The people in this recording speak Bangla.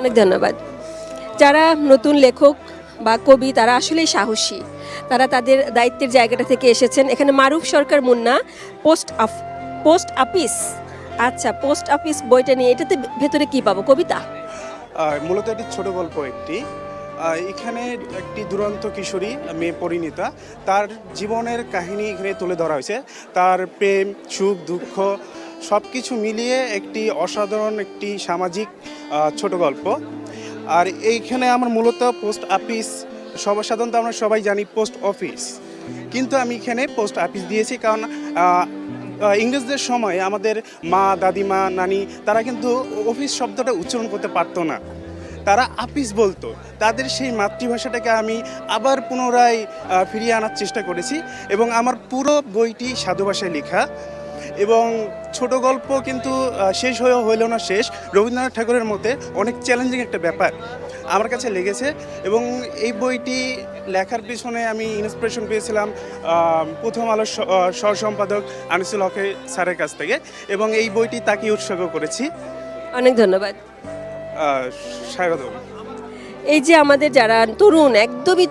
অনেক ধন্যবাদ। যারা নতুন লেখক বা কবি, তারা আসলেই সাহসী। তারা তাদের দায়িত্বের জায়গাটা থেকে এসেছেন। এখানে Maruf Sarkar Munna, post up post আপিস আচ্ছা পোস্ট আপিস বইটা নিয়ে এটাতে ভেতরে কি পাবো? কবিতা? মূলত একটি ছোট গল্প একটি। এখানে একটি দুরন্ত কিশোরী, মেয়ে পরিণীতা, তার জীবনের কাহিনী এখানে তুলে ধরা হয়েছে। তার প্রেম, সুখ, দুঃখ সব কিছু মিলিয়ে একটি অসাধারণ, একটি সামাজিক ছোট গল্প। আর এইখানে আমার মূলত পোস্ট অফিস, সবার সাধারণত আমরা সবাই জানি পোস্ট অফিস। কিন্তু আমি এখানে পোস্ট অফিস দিয়েছি কারণ ইংরেজদের সময় আমাদের মা, দাদিমা, নানি, তারা কিন্তু অফিস শব্দটা উচ্চারণ করতে পারতো না। তারা আপিস বলতো। তাদের সেই মাতৃভাষাটাকে আমি আবার পুনরায় ফিরিয়ে আনার চেষ্টা করেছি এবং আমার পুরো বইটি সাধু ভাষায় লেখা। এবং ছোট গল্প কিন্তু শেষ হয়ে হইল না শেষ। রবীন্দ্রনাথ ঠাকুরের মতে অনেক চ্যালেঞ্জিং একটা ব্যাপার আমার কাছে লেগেছে এবং এই বইটি লেখার পিছনে আমি ইন্সপিরেশন পেয়েছিলাম প্রথম আলোর সহ সম্পাদক আনিসুল হকে স্যারের কাছ থেকে এবং এই বইটি তাকে উৎসর্গ করেছি। অনেক ধন্যবাদ। আহ, স্বাগতম। এই যে আমাদের যারা তরুণ একদমই